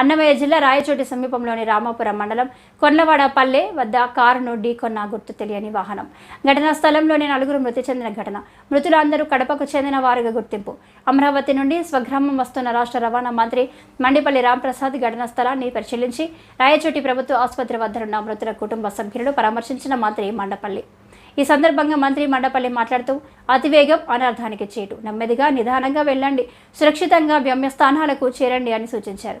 అన్నమయ్య జిల్లా రాయచోటి సమీపంలోని రామాపురం మండలం కొర్లవాడ పల్లె వద్ద కారును ఢీకొన్న గుర్తు తెలియని వాహనం. ఘటనా స్థలంలోని నలుగురు మృతి చెందిన ఘటన. మృతులందరూ కడపకు చెందిన వారుగా గుర్తింపు. అమరావతి నుండి స్వగ్రామం వస్తున్న రాష్ట్ర రవాణా మంత్రి మండిపల్లి రాంప్రసాద్ ఘటనా స్థలాన్ని పరిశీలించి రాయచోటి ప్రభుత్వ ఆసుపత్రి వద్దనున్న మృతుల కుటుంబ సభ్యులను పరామర్శించిన మంత్రి మండపల్లి. ఈ సందర్భంగా మంత్రి మండపల్లి మాట్లాడుతూ అతివేగం అనర్థానికి చేటు. నెమ్మదిగా నిదానంగా వెళ్ళండి. సురక్షితంగా గమ్యస్థానాలకు చేరండి అని సూచించారు.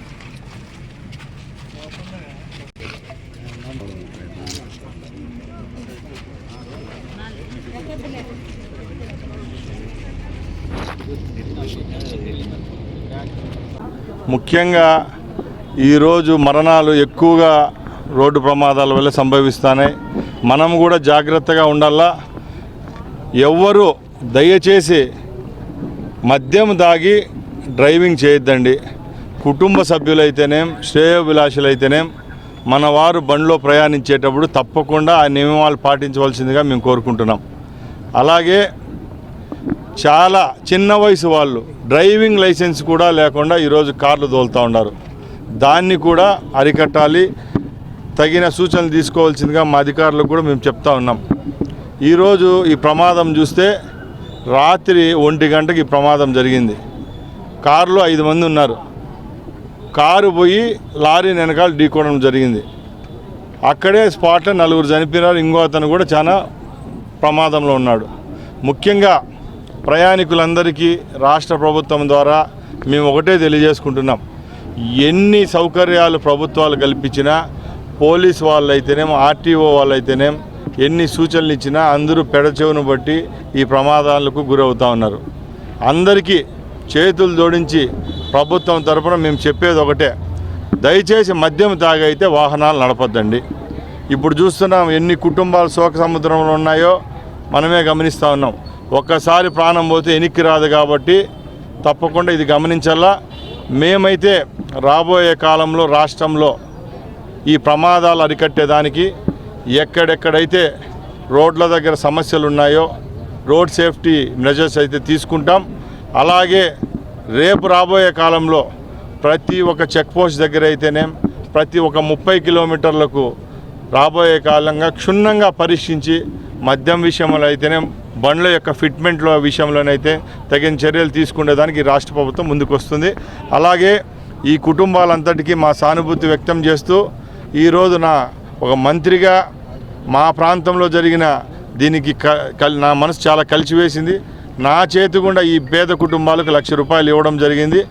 ముఖ్యంగా ఈరోజు మరణాలు ఎక్కువగా రోడ్డు ప్రమాదాల వల్ల సంభవిస్తున్నాయి. మనం కూడా జాగ్రత్తగా ఉండాలా? ఎవ్వరు దయచేసి మద్యం దాగి డ్రైవింగ్ చేయొద్దండి. కుటుంబ సభ్యులైతేనేం శ్రేయోభిలాషులైతేనేం మన వారు బండిలో ప్రయాణించేటప్పుడు తప్పకుండా ఆ నియమాలు పాటించవలసిందిగా మేము కోరుకుంటున్నాం. అలాగే చాలా చిన్న వయసు వాళ్ళు డ్రైవింగ్ లైసెన్స్ కూడా లేకుండా ఈరోజు కార్లు తోలుతూ ఉన్నారు. దాన్ని కూడా అరికట్టాలి. తగిన సూచనలు తీసుకోవాల్సిందిగా మా అధికారులకు కూడా మేము చెప్తా ఉన్నాం. ఈరోజు ఈ ప్రమాదం చూస్తే రాత్రి ఒంటి గంటకి ఈ ప్రమాదం జరిగింది. కారులో ఐదు మంది ఉన్నారు. కారు పోయి లారీ వెనకాల ఢీకోవడం జరిగింది. అక్కడే స్పాట్లో నలుగురు చనిపోయినారు. ఇంకో అతను కూడా చాలా ప్రమాదంలో ఉన్నాడు. ముఖ్యంగా ప్రయాణికులందరికీ రాష్ట్ర ప్రభుత్వం ద్వారా మేము ఒకటే తెలియజేసుకుంటున్నాం. ఎన్ని సౌకర్యాలు ప్రభుత్వాలు కల్పించినా పోలీస్ వాళ్ళైతేనేం ఆర్టీఓ వాళ్ళైతేనేం ఎన్ని సూచనలు ఇచ్చినా అందరూ పెడచెవును బట్టి ఈ ప్రమాదాలకు గురవుతూ ఉన్నారు. అందరికీ చేతులు జోడించి ప్రభుత్వం తరపున మేము చెప్పేది ఒకటే. దయచేసి మద్యం తాగైతే వాహనాలు నడపద్దండి. ఇప్పుడు చూస్తున్నాం ఎన్ని కుటుంబాలు శోక సముద్రంలో ఉన్నాయో మనమే గమనిస్తూ ఉన్నాం. ఒక్కసారి ప్రాణం పోతే ఎనిక్కి రాదు కాబట్టి తప్పకుండా ఇది గమనించాలా. మేమైతే రాబోయే కాలంలో రాష్ట్రంలో ఈ ప్రమాదాలు అరికట్టేదానికి ఎక్కడెక్కడైతే రోడ్ల దగ్గర సమస్యలు ఉన్నాయో రోడ్ సేఫ్టీ మెజర్స్ అయితే తీసుకుంటాం. అలాగే రేపు రాబోయే కాలంలో ప్రతి ఒక్క చెక్ పోస్ట్ దగ్గర అయితేనే ప్రతి ఒక్క ముప్పై కిలోమీటర్లకు రాబోయే కాలంగా క్షుణ్ణంగా పరీక్షించి మద్యం విషయంలో అయితేనే బండ్ల యొక్క ఫిట్మెంట్ల విషయంలోనైతే తగిన చర్యలు తీసుకునేదానికి రాష్ట్ర ప్రభుత్వం ముందుకొస్తుంది. అలాగే ఈ కుటుంబాలంతటికీ మా సానుభూతి వ్యక్తం చేస్తూ ఈరోజు నా ఒక మంత్రిగా మా ప్రాంతంలో జరిగిన దీనికి క నా మనసు చాలా కలిసివేసింది. నా చేతి గుండా ఈ పేద కుటుంబాలకు లక్ష రూపాయలు ఇవ్వడం జరిగింది.